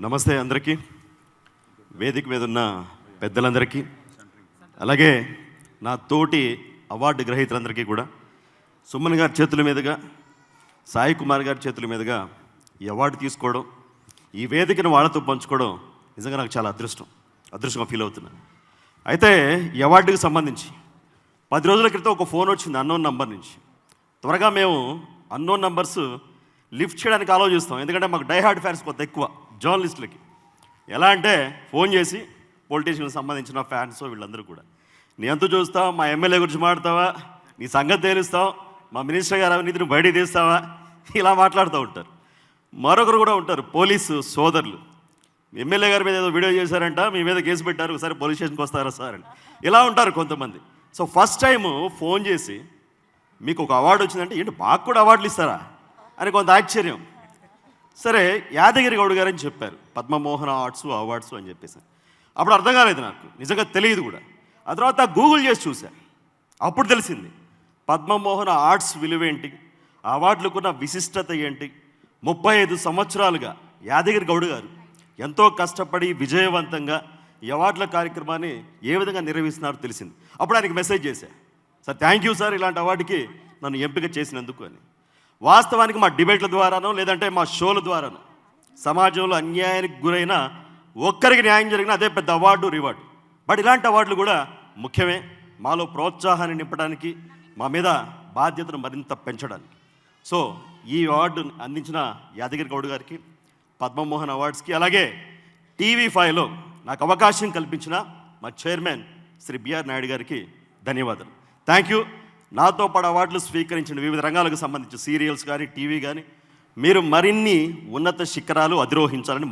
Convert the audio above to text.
నమస్తే అందరికీ. వేదిక మీద ఉన్న పెద్దలందరికీ. అలాగే నా తోటి అవార్డు గ్రహీతలందరికీ కూడా. సుమన్ గారి చేతుల మీదుగా సాయి కుమార్ గారి చేతుల మీదుగా ఈ అవార్డు తీసుకోవడం ఈ వేదికను వాళ్ళతో పంచుకోవడం నిజంగా నాకు చాలా అదృష్టం. అదృష్టంగా ఫీల్ అవుతున్నాను. అయితే ఈ అవార్డుకి సంబంధించి పది రోజుల క్రితం ఒక ఫోన్ వచ్చింది అన్నోన్ నంబర్ నుంచి. త్వరగా మేము అన్నోన్ నంబర్స్ లిఫ్ట్ చేయడానికి ఆలోచిస్తాం. ఎందుకంటే మాకు డైహార్డ్ ఫ్యాన్స్ కొత్త ఎక్కువ. జర్నలిస్టులకి. ఎలా అంటే ఫోన్ చేసి పొలిటీషియన్కి సంబంధించిన ఫ్యాన్స్ వీళ్ళందరూ కూడా. నీ ఎంత చూస్తావు? మా ఎమ్మెల్యే గురించి మాట్లాడతావా? నీ సంగతి తేలుస్తావు? మా మినిస్టర్ గారు అవినీతిని బయటికి తీస్తావా? ఇలా మాట్లాడుతూ ఉంటారు. మరొకరు కూడా ఉంటారు పోలీసు సోదరులు. ఎమ్మెల్యే గారి మీద ఏదో వీడియో చేశారంట మీ మీద కేసు పెట్టారు ఒకసారి పోలీస్ స్టేషన్కి వస్తారా సార్? అని. ఇలా ఉంటారు కొంతమంది. సో ఫస్ట్ టైం ఫోన్ చేసి మీకు ఒక అవార్డు వచ్చిందంటే ఏంటి? మాకు కూడా అవార్డులు ఇస్తారా? అని కొంత ఆశ్చర్యం. సరే యాదగిరి గౌడ్ గారు అని చెప్పారు. పద్మమోహన ఆర్ట్స్ అవార్డ్స్ అని చెప్పేసి. అప్పుడు అర్థం కాలేదు నాకు. నిజంగా తెలియదు కూడా. ఆ తర్వాత గూగుల్ చేసి చూసా. అప్పుడు తెలిసింది. పద్మమోహన ఆర్ట్స్ విలువేంటి అవార్డులకున్న విశిష్టత ఏంటి? ముప్పై ఐదు సంవత్సరాలుగా యాదగిరి గౌడ్ గారు ఎంతో కష్టపడి విజయవంతంగా ఈ అవార్డుల కార్యక్రమాన్ని ఏ విధంగా నిర్వహిస్తున్నారో తెలిసింది. అప్పుడు ఆయనకి మెసేజ్ చేశా. సార్ థ్యాంక్ యూ సార్ ఇలాంటి అవార్డుకి నన్ను ఎంపిక చేసినందుకు అని. వాస్తవానికి మా డిబేట్ల ద్వారానో లేదంటే మా షోల ద్వారానో సమాజంలో అన్యాయానికి గురైన ఒక్కరికి న్యాయం జరిగిన అదే పెద్ద అవార్డు రివార్డు. బట్ ఇలాంటి అవార్డులు కూడా ముఖ్యమే మాలో ప్రోత్సాహాన్ని నింపడానికి మా మీద బాధ్యతను మరింత పెంచడానికి. సో ఈ అవార్డు అందించిన యాదగిరి గౌడ్ గారికి పద్మమోహన్ అవార్డ్స్కి అలాగే టీవీ ఫైవ్లో నాకు అవకాశం కల్పించిన మా చైర్మన్ శ్రీ బిఆర్ నాయుడు గారికి ధన్యవాదాలు. Thank you. నాతో పాటు అవార్డులు స్వీకరించిన వివిధ రంగాలకు సంబంధించి సీరియల్స్ కానీ టీవీ కానీ మీరు మరిన్ని ఉన్నత శిఖరాలు అధిరోహించాలని